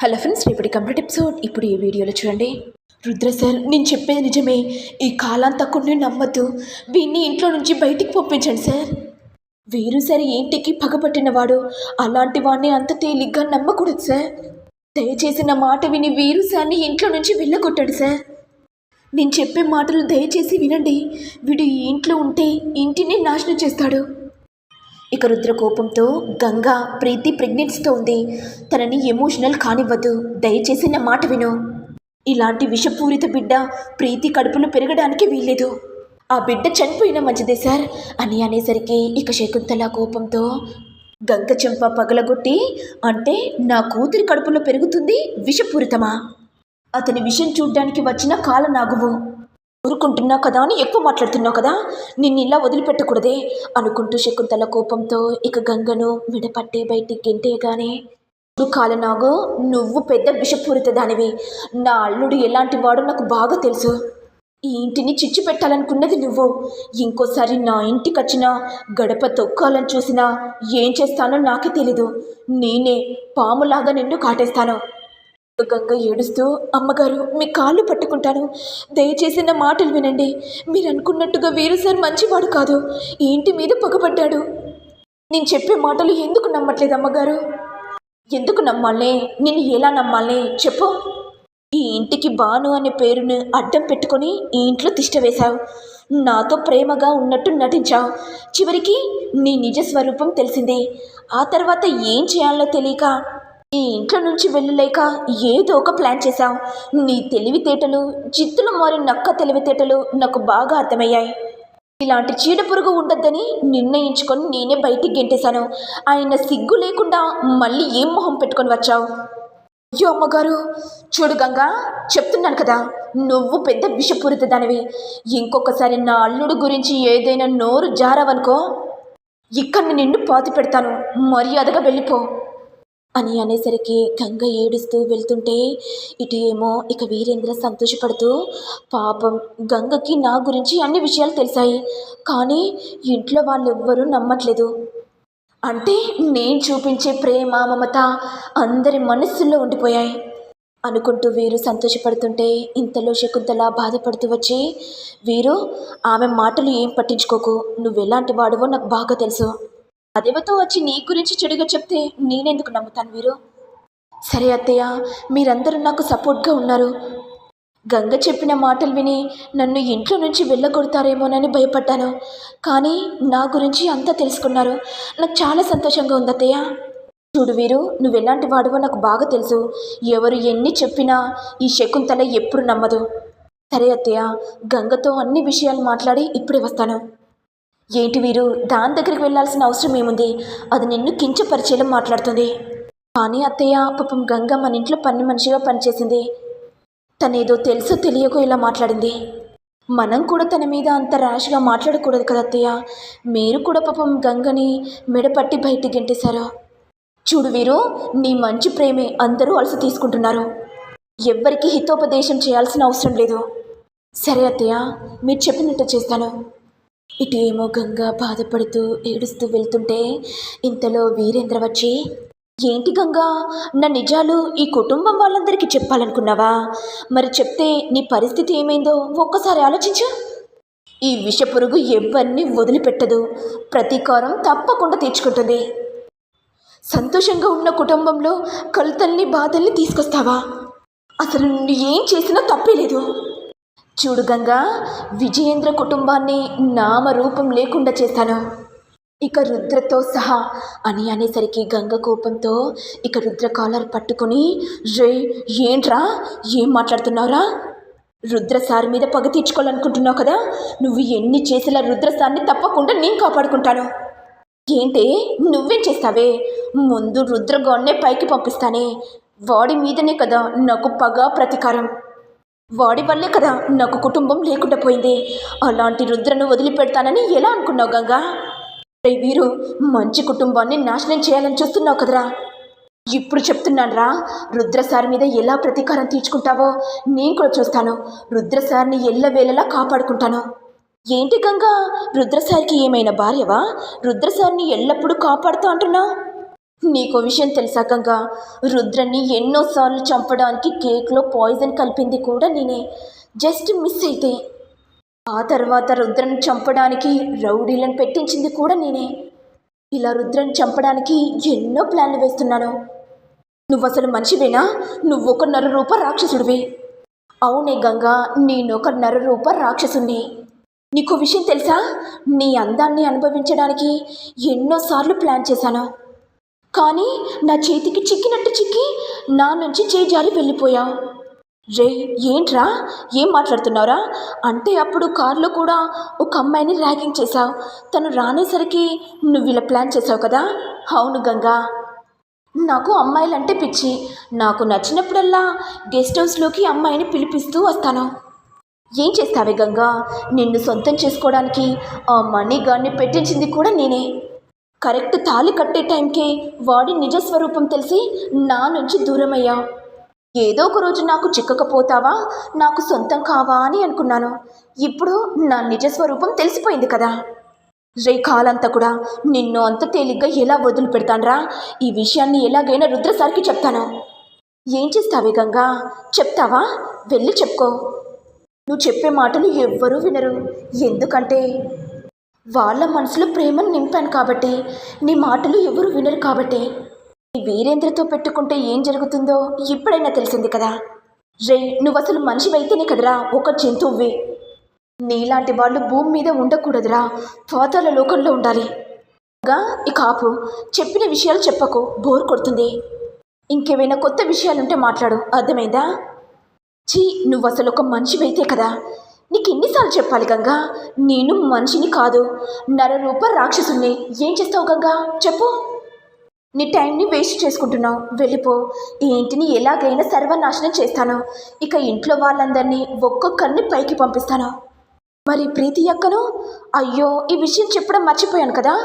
Hello friends రేపటి complete episode. ఇప్పుడు ఈ వీడియోలో చూడండి. రుద్ర సార్ నేను చెప్పేది నిజమే. ఈ కాలాంతకుడిని నమ్మద్దు. వీన్ని ఇంట్లో నుంచి బయటికి పంపించండి సార్. వీరు సార్ ఏంటికి పగపట్టినవాడు. అలాంటి వాడిని అంత తేలిగ్గా నమ్మకూడదు సార్. దయచేసి నా మాట విని వీరు సార్ని ఇంట్లో నుంచి వెళ్ళగొట్టాడు సార్. నేను చెప్పే మాటలు దయచేసి వినండి. వీడు ఈ ఇంట్లో ఉంటే ఇంటిని నాశనం చేస్తాడు. ఇక రుద్ర కోపంతో గంగా ప్రీతి ప్రెగ్నెన్సీతో ఉంది. తనని ఎమోషనల్ కానివ్వద్దు దయచేసి నా మాట విను. ఇలాంటి విషపూరిత బిడ్డ ప్రీతి కడుపులో పెరగడానికి వీల్లేదు. ఆ బిడ్డ చనిపోయినా మంచిదే సార్ అని అనేసరికి ఇక శకుంతల కోపంతో గంగ చెంప పగలగొట్టి అంటే నా కూతురి కడుపులో పెరుగుతుంది విషపూరితమా? అతని విషయం చూడ్డానికి వచ్చిన కాలనాగువు. ఊరుకుంటున్నావు కదా అని ఎక్కువ మాట్లాడుతున్నావు కదా? నిన్ను ఇలా వదిలిపెట్టకూడదే అనుకుంటూ శకుంతల కోపంతో ఇక గంగను మిడపట్టి బయటికి గెంటేయగానే "చూడు కాలనాగు నువ్వు పెద్ద విషపూరిత దానివి. నా అల్లుడు ఎలాంటి వాడో నాకు బాగా తెలుసు. ఈ ఇంటిని చిచ్చు పెట్టాలనుకున్నది నువ్వు. ఇంకోసారి నా ఇంటికి వచ్చినా గడప తొక్కాలని చూసినా ఏం చేస్తానో నాకే తెలీదు. నేనే పాములాగా నిన్ను కాటేస్తాను. గంగ ఏడుస్తూ అమ్మగారు మీ కాళ్ళు పట్టుకుంటాను. దయచేసి నా మాటలు వినండి. మీరు అనుకున్నట్టుగా వీరు సార్ మంచివాడు కాదు. ఇంటి మీద పగబడ్డాడు నేను చెప్పే మాటలు ఎందుకు నమ్మట్లేదు అమ్మగారు? ఎందుకు నమ్మాలే? నేను ఎలా నమ్మాలే? చెప్పు. ఈ ఇంటికి బాను అనే పేరును అడ్డం పెట్టుకొని ఈ ఇంట్లో తిష్టవేశావు నాతో ప్రేమగా ఉన్నట్టు నటించావు. చివరికి నీ నిజ స్వరూపం తెలిసింది. ఆ తర్వాత ఏం చేయాలో తెలియక ఈ ఇంట్లో నుంచి వెళ్ళలేక ఏదో ఒక ప్లాన్ చేశావు నీ తెలివితేటలు జిత్తులు మారి నక్క తెలివితేటలు నాకు బాగా అర్థమయ్యాయి. ఇలాంటి చీడ పురుగు ఉండొద్దని నిర్ణయించుకొని నేనే బయటికి గెంటేశాను. ఆయన సిగ్గు లేకుండా మళ్ళీ ఏం మొహం పెట్టుకొని వచ్చావు? అయ్యో అమ్మగారు చూడు గంగా చెప్తున్నాను కదా నువ్వు పెద్ద విషపూరిత దానివి ఇంకొకసారి నా అల్లుడు గురించి ఏదైనా నోరు జారావనుకో. ఇక్కడ నిన్ను పాతి పెడతాను. మర్యాదగా వెళ్ళిపో. అని అనేసరికి గంగ ఏడుస్తూ వెళ్తుంటే ఇటు ఏమో ఇక వీరేంద్ర సంతోషపడుతూ పాపం గంగకి నా గురించి అన్ని విషయాలు తెలిసాయి కానీ ఇంట్లో వాళ్ళెవ్వరూ నమ్మట్లేదు. అంటే నేను చూపించే ప్రేమ మమత అందరి మనస్సుల్లో ఉండిపోయాయి. అనుకుంటూ వీరు సంతోషపడుతుంటే ఇంతలో శకుంతల బాధపడుతూ వచ్చి వీరు ఆమె మాటలు ఏం పట్టించుకోకు. నువ్వెలాంటి వాడువో నాకు బాగా తెలుసు. అదేవతో వచ్చి నీ గురించి చెడుగా చెప్తే నేనెందుకు నమ్ముతాను వీరు? సరే అత్తయ్య మీరందరూ నాకు సపోర్ట్గా ఉన్నారు. గంగ చెప్పిన మాటలు విని నన్ను ఇంట్లో నుంచి వెళ్ళగొడతారేమోనని భయపడ్డాను. కానీ నా గురించి అంతా తెలుసుకున్నారు. నాకు చాలా సంతోషంగా ఉంది అత్తయ్య. చూడు వీరు నువ్వు ఎలాంటి వాడివో నాకు బాగా తెలుసు. ఎవరు ఎన్ని చెప్పినా ఈ శకుంతల ఎప్పుడు నమ్మదు. సరే అత్తయ్య గంగతో అన్ని విషయాలు మాట్లాడి ఇప్పుడే వస్తాను. ఏంటి వీరు? దాని దగ్గరికి వెళ్ళాల్సిన అవసరం ఏముంది? అది నిన్ను కించపరిచేలా మాట్లాడుతుంది. కానీ అత్తయ్య పాపం గంగ మన ఇంట్లో పని మనిషిగా పనిచేసింది. తనేదో తెలుసో తెలియకో ఇలా మాట్లాడింది. మనం కూడా తన మీద అంత ర్యాష్గా మాట్లాడకూడదు కదా అత్తయ్య? మీరు కూడా పాపం గంగని మెడపట్టి బయటికి గెంటేశారు. చూడు వీరు నీ మంచి ప్రేమే అందరూ అలసి తీసుకుంటున్నారు. ఎవ్వరికీ హితోపదేశం చేయాల్సిన అవసరం లేదు. సరే అత్తయ్య మీరు చెప్పినట్టు చేస్తాను. ఇటు ఏమో గంగ బాధపడుతూ ఏడుస్తూ వెళ్తుంటే ఇంతలో వీరేంద్ర వచ్చి ఏంటి గంగా నా నిజాలు ఈ కుటుంబం వాళ్ళందరికీ చెప్పాలనుకున్నావా? మరి చెప్తే నీ పరిస్థితి ఏమైందో ఒక్కసారి ఆలోచించు. ఈ విషపురుగు ఎవరిని వదిలిపెట్టదు. ప్రతీకారం తప్పకుండా తీర్చుకుంటుంది. సంతోషంగా ఉన్న కుటుంబంలో కలుతల్ని బాధల్ని తీసుకొస్తావా? అసలు నువ్వు ఏం చేసినా తప్పే లేదు. చూడు గంగా విజయేంద్ర కుటుంబాన్ని నామరూపం లేకుండా చేస్తాను. ఇక రుద్రతో సహా అని అనేసరికి గంగ కోపంతో ఇక రుద్ర కాలర్ పట్టుకొని రే ఏంట్రా? ఏం మాట్లాడుతున్నావురా? రుద్ర సార్ మీద పగ తీర్చుకోవాలనుకుంటున్నావు కదా? నువ్వు ఎన్ని చేసేలా రుద్ర సార్ని తప్పకుండా నేను కాపాడుకుంటాను. ఏంటి? నువ్వేం చేస్తావే? ముందు రుద్రగోడ్నే పైకి పంపిస్తానే. వాడి మీదనే కదా నాకు పగ ప్రతీకారం. వాడి వల్లే కదా నాకు కుటుంబం లేకుండా పోయింది. అలాంటి రుద్రను వదిలిపెడతానని ఎలా అనుకున్నావు గంగా? రే వీరు మంచి కుటుంబాన్ని నాశనం చేయాలని చూస్తున్నావు కదరా. ఇప్పుడు చెప్తున్నాను రా రుద్ర సార్ మీద ఎలా ప్రతీకారం తీర్చుకుంటావో నేను కూడా చూస్తాను. రుద్ర సార్ని ఎల్లవేళలా కాపాడుకుంటాను. ఏంటి గంగా? రుద్ర సార్కి ఏమైనా భార్యవా? రుద్ర సార్ని ఎల్లప్పుడూ కాపాడుతూ అంటున్నావు? నీకో విషయం తెలిసాకంగా రుద్రని ఎన్నోసార్లు చంపడానికి కేక్లో పాయిజన్ కలిపింది కూడా నేనే. జస్ట్ మిస్ అయితే. ఆ తర్వాత రుద్రని చంపడానికి రౌడీలను పెట్టించింది కూడా నేనే. ఇలా రుద్రని చంపడానికి ఎన్నో ప్లాన్లు వేస్తున్నాను. నువ్వు అసలు మనిషివేనా? నువ్వు ఒక నర రూప రాక్షసుడివి. అవునే గంగా నేనొక నర రూప రాక్షసుని నీకు విషయం తెలుసా? నీ అందాన్ని అనుభవించడానికి ఎన్నోసార్లు ప్లాన్ చేశాను. కానీ నా చేతికి చిక్కినట్టు చిక్కి నా నుంచి చేజారి వెళ్ళిపోయావు రే ఏంట్రా? ఏం మాట్లాడుతున్నావురా? అంటే అప్పుడు కారులో కూడా ఒక అమ్మాయిని ర్యాగింగ్ చేశావు. తను రానేసరికి నువ్వు ఇలా ప్లాన్ చేసావు కదా? అవును గంగా. నాకు అమ్మాయిలంటే పిచ్చి. నాకు నచ్చినప్పుడల్లా గెస్ట్ హౌస్లోకి అమ్మాయిని పిలిపిస్తూ వస్తాను. ఏం చేస్తావే గంగా? నిన్ను సొంతం చేసుకోవడానికి ఆ మనీ గాన్ని పెట్టించింది కూడా నేనే. కరెక్ట్ తాళి కట్టే టైంకే వాడి నిజ స్వరూపం తెలిసి నా నుంచి దూరమయ్యా. ఏదో ఒక రోజు నాకు చిక్కకపోతావా? నాకు సొంతం కావా అని అనుకున్నాను. ఇప్పుడు నా నిజ స్వరూపం తెలిసిపోయింది కదా. రే కాలంతా కూడా నిన్ను అంత తేలిగ్గా ఎలా వదిలి వదిలిపెడతాన్రా? ఈ విషయాన్ని ఎలాగైనా రుద్రసారికి చెప్తాను. ఏం చేస్తావే గంగా? చెప్తావా? వెళ్ళి చెప్పుకో. నువ్వు చెప్పే మాటలు ఎవ్వరూ వినరు. ఎందుకంటే వాళ్ళ మనసులో ప్రేమను నింపాను కాబట్టి నీ మాటలు ఎవరు వినరు కాబట్టి. నీ వీరేంద్రతో పెట్టుకుంటే ఏం జరుగుతుందో ఇప్పుడైనా తెలిసింది కదా. రే నువ్వు అసలు మనిషివైతేనే కదరా ఒక జంతువువి నీలాంటి వాళ్ళు భూమి మీద ఉండకూడదురా పాతాల లోకంలో ఉండాలి. ఇక ఆపు. చెప్పిన విషయాలు చెప్పకు బోర్ కొడుతుంది. ఇంకేమైనా కొత్త విషయాలుంటే మాట్లాడు అర్థమైందా? చీ నువ్వు అసలు ఒక మనిషివైతే కదా. నీకు ఎన్నిసార్లు చెప్పాలి గంగా. నేను మనిషిని కాదు. నరరూప రాక్షసుని ఏం చేస్తావు గంగా? చెప్పు. నీ టైంని వేస్ట్ చేసుకుంటున్నావు. వెళ్ళిపో. ఈ ఇంటిని ఎలాగైనా సర్వనాశనం చేస్తాను. ఇక ఇంట్లో వాళ్ళందరినీ ఒక్కొక్కరిని పైకి పంపిస్తాను. మరి ప్రీతి అక్కను? అయ్యో ఈ విషయం చెప్పడం మర్చిపోయాను కదా.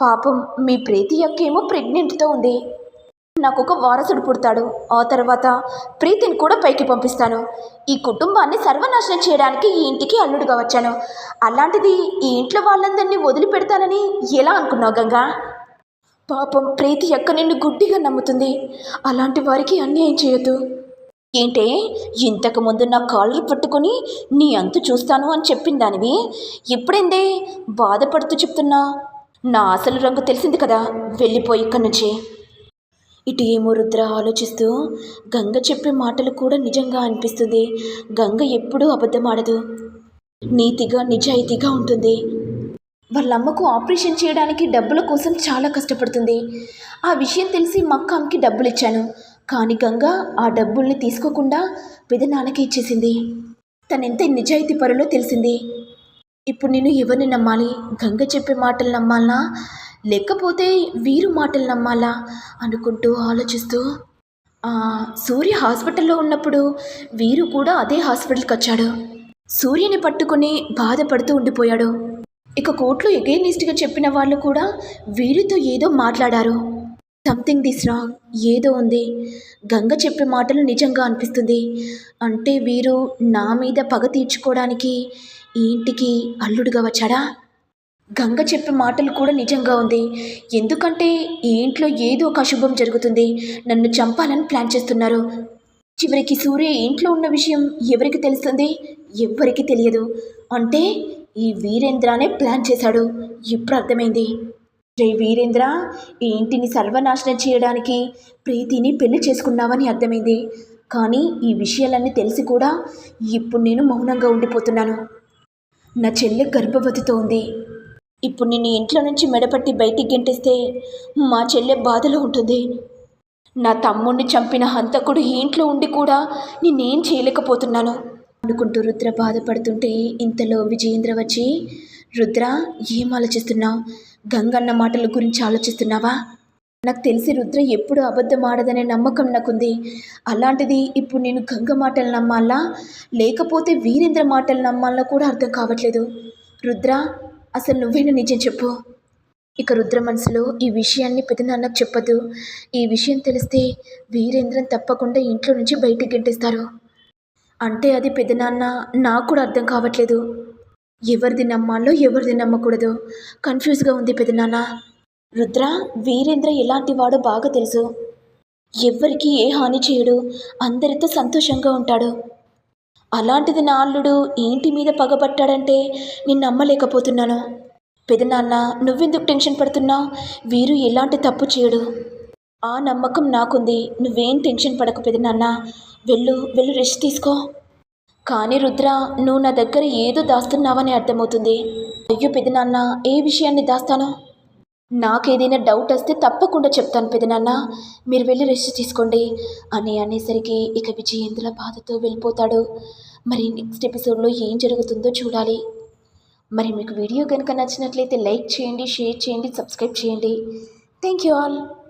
పాపం మీ ప్రీతి అక్క ఏమో ప్రెగ్నెంట్తో ఉంది. నాకు ఒక వారసుడు పుడతాడు. ఆ తర్వాత ప్రీతిని కూడా పైకి పంపిస్తాను. ఈ కుటుంబాన్ని సర్వనాశనం చేయడానికి ఈ ఇంటికి అల్లుడుగా వచ్చాను. అలాంటిది ఈ ఇంట్లో వాళ్ళందరినీ వదిలిపెడతానని ఎలా అనుకున్నావు గంగా? పాపం ప్రీతి అక్క నిన్ను గుడ్డిగా నమ్ముతుంది. అలాంటి వారికి అన్యాయం చేయొద్దు. ఏంటే? ఇంతకు ముందు నా కాళ్ళు పట్టుకొని నీ అంతు చూస్తాను అని చెప్పిన దానివి ఇప్పుడేందే బాధపడుతూ చెప్తున్నా. నా అసలు రంగు తెలిసింది కదా. వెళ్ళిపోయి ఇక్కడి నుంచి. ఇటు ఏమో రుద్ర ఆలోచిస్తూ గంగ చెప్పే మాటలు కూడా నిజంగా అనిపిస్తుంది. గంగ ఎప్పుడూ అబద్ధమాడదు నీతిగా నిజాయితీగా ఉంటుంది. వాళ్ళ అమ్మకు ఆపరేషన్ చేయడానికి డబ్బుల కోసం చాలా కష్టపడుతుంది. ఆ విషయం తెలిసి మక్కాంకి డబ్బులు ఇచ్చాను కానీ గంగ ఆ డబ్బుల్ని తీసుకోకుండా పెదనాన్నకి ఇచ్చేసింది. తనెంత నిజాయితీ పరులో తెలిసింది. ఇప్పుడు నేను ఎవరిని నమ్మాలి? గంగ చెప్పే మాటలు నమ్మాలా లేకపోతే వీరు మాటలు నమ్మాలా? అనుకుంటూ ఆలోచిస్తూ సూర్య హాస్పిటల్లో ఉన్నప్పుడు వీరు కూడా అదే హాస్పిటల్కి వచ్చాడు. సూర్యని పట్టుకుని బాధపడుతూ ఉండిపోయాడు. ఇక కోర్టులో ఎగేనిస్ట్గా చెప్పిన వాళ్ళు కూడా వీరితో ఏదో మాట్లాడారు. Something this wrong. ఏదో ఉంది. గంగ చెప్పే మాటలు నిజంగా అనిపిస్తుంది. అంటే వీరు నా మీద పగ తీర్చుకోవడానికి ఈ ఇంటికి అల్లుడుగా వచ్చాడా? గంగ చెప్పే మాటలు కూడా నిజంగా ఉంది. ఎందుకంటే ఈ ఇంట్లో ఏదో ఒక అశుభం జరుగుతుంది. నన్ను చంపాలని ప్లాన్ చేస్తున్నారు. చివరికి సూర్య ఇంట్లో ఉన్న విషయం ఎవరికి తెలుస్తుంది? ఎవ్వరికి తెలియదు. అంటే ఈ వీరేంద్రనే ప్లాన్ చేశాడు. ఇప్పుడు అర్థమైంది. రే వీరేంద్ర ఈ ఇంటిని సర్వనాశనం చేయడానికి ప్రీతిని పెళ్ళి చేసుకున్నావని అర్థమైంది. కానీ ఈ విషయాలన్నీ తెలిసి కూడా ఇప్పుడు నేను మౌనంగా ఉండిపోతున్నాను. నా చెల్లె గర్భవతితో ఉంది. ఇప్పుడు నిన్ను ఇంట్లో నుంచి మెడపట్టి బయటికి గెంటేస్తే మా చెల్లె బాధలో ఉంటుంది. నా తమ్ముడిని చంపిన హంతకుడు ఇంట్లో ఉండి కూడా నేనేం చేయలేకపోతున్నాను. అనుకుంటూ రుద్ర బాధపడుతుంటే ఇంతలో విజయేంద్ర వచ్చి రుద్ర ఏం ఆలోచిస్తున్నావు? గంగన్న మాటల గురించి ఆలోచిస్తున్నావా? నాకు తెలిసి రుద్ర ఎప్పుడు అబద్ధం ఆడదనే నమ్మకం నాకుంది. అలాంటిది ఇప్పుడు నేను గంగ మాటలు నమ్మాలా? లేకపోతే వీరేంద్ర మాటలు నమ్మాలా కూడా అర్థం కావట్లేదు. రుద్ర అసలు నువ్వేనా నిజం చెప్పు. ఇక రుద్ర మనసులో ఈ విషయాన్ని పెదనాన్నకు చెప్పదు. ఈ విషయం తెలిస్తే వీరేంద్రన్ తప్పకుండా ఇంట్లో నుంచి బయటికి గెంటేస్తారు. అంటే అది పెదనాన్న నాకు కూడా అర్థం కావట్లేదు. ఎవరిది నమ్మాలో ఎవరిది నమ్మకూడదు. కన్ఫ్యూజ్గా ఉంది పెదనాన్న. రుద్ర వీరేంద్ర ఎలాంటి వాడో బాగా తెలుసు. ఎవ్వరికి ఏ హాని చేయడు. అందరితో సంతోషంగా ఉంటాడు. అలాంటిది నా అల్లుడు ఏంటి మీద పగబట్టాడంటే నేను నమ్మలేకపోతున్నాను. పెదనాన్న నువ్వెందుకు టెన్షన్ పడుతున్నావు వీరు ఎలాంటి తప్పు చేయడు. ఆ నమ్మకం నాకుంది. నువ్వేం టెన్షన్ పడకు పెదనాన్న. వెళ్ళు వెళ్ళు రెస్ట్ తీసుకో. కానీ రుద్ర నువ్వు నా దగ్గర ఏదో దాస్తున్నావని అర్థమవుతుంది. అయ్యో పెదనాన్న ఏ విషయాన్ని దాస్తాను? నాకేదైనా డౌట్ వస్తే తప్పకుండా చెప్తాను పెదనాన్న. మీరు వెళ్ళి రెస్ట్ తీసుకోండి. అని అనేసరికి ఇక విజయేంద్ర బాధతో వెళ్ళిపోతాడు. మరి నెక్స్ట్ ఎపిసోడ్లో ఏం జరుగుతుందో చూడాలి. మరి మీకు వీడియో కనుక నచ్చినట్లయితే లైక్ చేయండి షేర్ చేయండి సబ్స్క్రైబ్ చేయండి. Thank you all